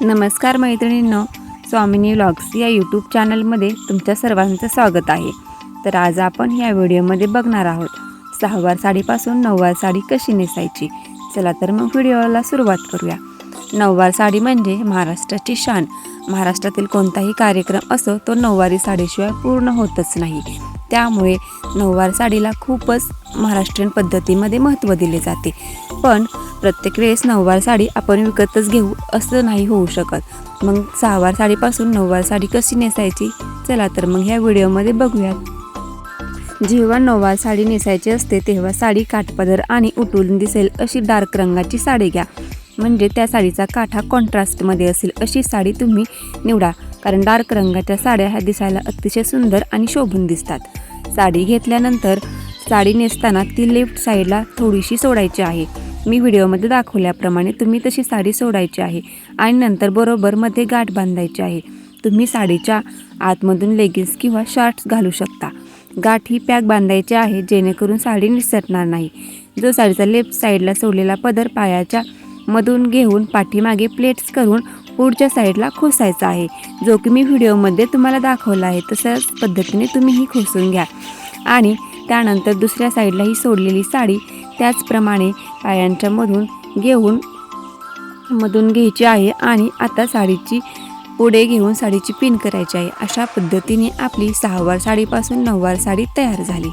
नमस्कार मैत्रिणींनो स्वामिनी व्लॉग्स या यूट्यूब चॅनलमध्ये तुमच्या सर्वांचं स्वागत आहे. तर आज आपण या व्हिडिओमध्ये बघणार आहोत सहावार साडीपासून नऊवार साडी कशी नेसायची? चला तर मग व्हिडिओला सुरुवात करूया. नऊवार साडी म्हणजे महाराष्ट्राची शान. महाराष्ट्रातील कोणताही कार्यक्रम असो तो नऊवारी साडीशिवाय पूर्ण होतच नाही. त्यामुळे नऊवार साडीला खूपच महाराष्ट्रीयन पद्धतीमध्ये महत्त्व दिले जाते. पण प्रत्येक वेळेस नऊवार साडी आपण विकतच घेऊ असं नाही होऊ शकत. मग सहावार साडीपासून नऊवार साडी कशी नेसायची? चला तर मग ह्या व्हिडिओमध्ये बघूयात. जेव्हा नऊवार साडी नेसायची असते तेव्हा साडी काठपदर आणि उठून दिसेल अशी डार्क रंगाची साडी घ्या. म्हणजे त्या साडीचा काठा कॉन्ट्रास्टमध्ये असेल अशी साडी तुम्ही निवडा. कारण डार्क रंगाच्या साड्या ह्या दिसायला अतिशय सुंदर आणि शोभून दिसतात. साडी घेतल्यानंतर साडी नेसताना ती लेफ्ट साईडला थोडीशी सोडायची आहे. मी व्हिडिओमध्ये दाखवल्याप्रमाणे तुम्ही तशी साडी सोडायची आहे आणि नंतर बरोबर मध्ये गाठ बांधायची आहे. तुम्ही साडीच्या आतमधून लेगिन्स किंवा शॉर्ट्स घालू शकता. गाठ ही पॅक बांधायची आहे जेणेकरून साडी निसटणार नाही. जो साडीचा लेफ्ट साईडला सोडलेला पदर पायाच्या मधून घेऊन पाठीमागे प्लेट्स करून पुढच्या साईडला खोसायचा आहे. जो की मी व्हिडिओमध्ये तुम्हाला दाखवला आहे तशाच पद्धतीने तुम्हीही खोसून घ्या. आणि त्यानंतर दुसऱ्या साईडला ही सोडलेली साडी त्याचप्रमाणे पायांच्या मधून घेऊन मधून घ्यायची आहे आणि आता साडीची पुढे घेऊन साडीची पिन करायची आहे. अशा पद्धतीने आपली सहावार साडीपासून नऊवार साडी तयार झाली.